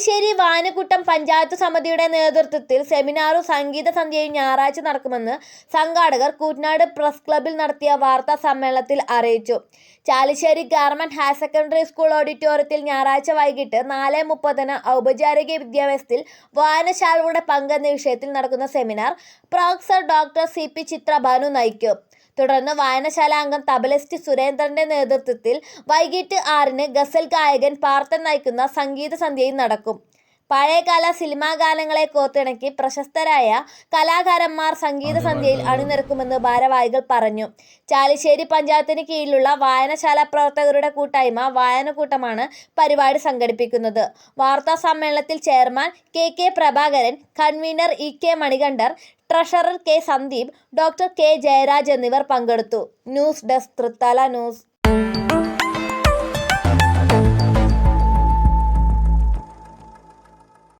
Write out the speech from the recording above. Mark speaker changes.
Speaker 1: ചാലിശ്ശേരി വാനക്കുട്ടം പഞ്ചായത്ത് സമിതിയുടെ നേതൃത്വത്തിൽ സെമിനാറും സംഗീത സന്ധ്യയും ഞായറാഴ്ച നടക്കുമെന്ന് സംഘാടകർ കൂറ്റനാട് പ്രസ് ക്ലബ്ബിൽ നടത്തിയ വാർത്താ സമ്മേളനത്തിൽ അറിയിച്ചു. Chalissery government higher secondary school ഓഡിറ്റോറിയത്തിൽ ഞായറാഴ്ച വൈകിട്ട് നാല് മുപ്പതിന് ഔപചാരിക വിദ്യാഭ്യാസത്തിൽ വായനശാലകളുടെ പങ്കെന്ന വിഷയത്തിൽ നടക്കുന്ന seminar professor doctor C P Chitra Bhanu നയിക്കും. തുടർന്ന് വായനശാല അംഗം തബലിസ്റ്റ് സുരേന്ദ്രന്റെ നേതൃത്വത്തിൽ വൈകിട്ട് ആറിന് ഗസൽ ഗായകൻ പാർത്ഥൻ നയിക്കുന്ന സംഗീത സന്ധ്യയും നടക്കും. പഴയകാല സിനിമാ ഗാനങ്ങളെ കോർത്തിണക്കി പ്രശസ്തരായ കലാകാരന്മാർ സംഗീത സന്ധ്യയിൽ അണിനിരക്കുമെന്ന് ഭാരവാഹികൾ പറഞ്ഞു. ചാലിശ്ശേരി പഞ്ചായത്തിന് കീഴിലുള്ള വായനശാല പ്രവർത്തകരുടെ കൂട്ടായ്മ വായനക്കൂട്ടമാണ് പരിപാടി സംഘടിപ്പിക്കുന്നത്. വാർത്താ സമ്മേളനത്തിൽ chairman K K Prabhakaran convener E K Manikandar treasurer K Sandeep doctor K Jayaraj എന്നിവർ പങ്കെടുത്തു. News desk Thrithala news.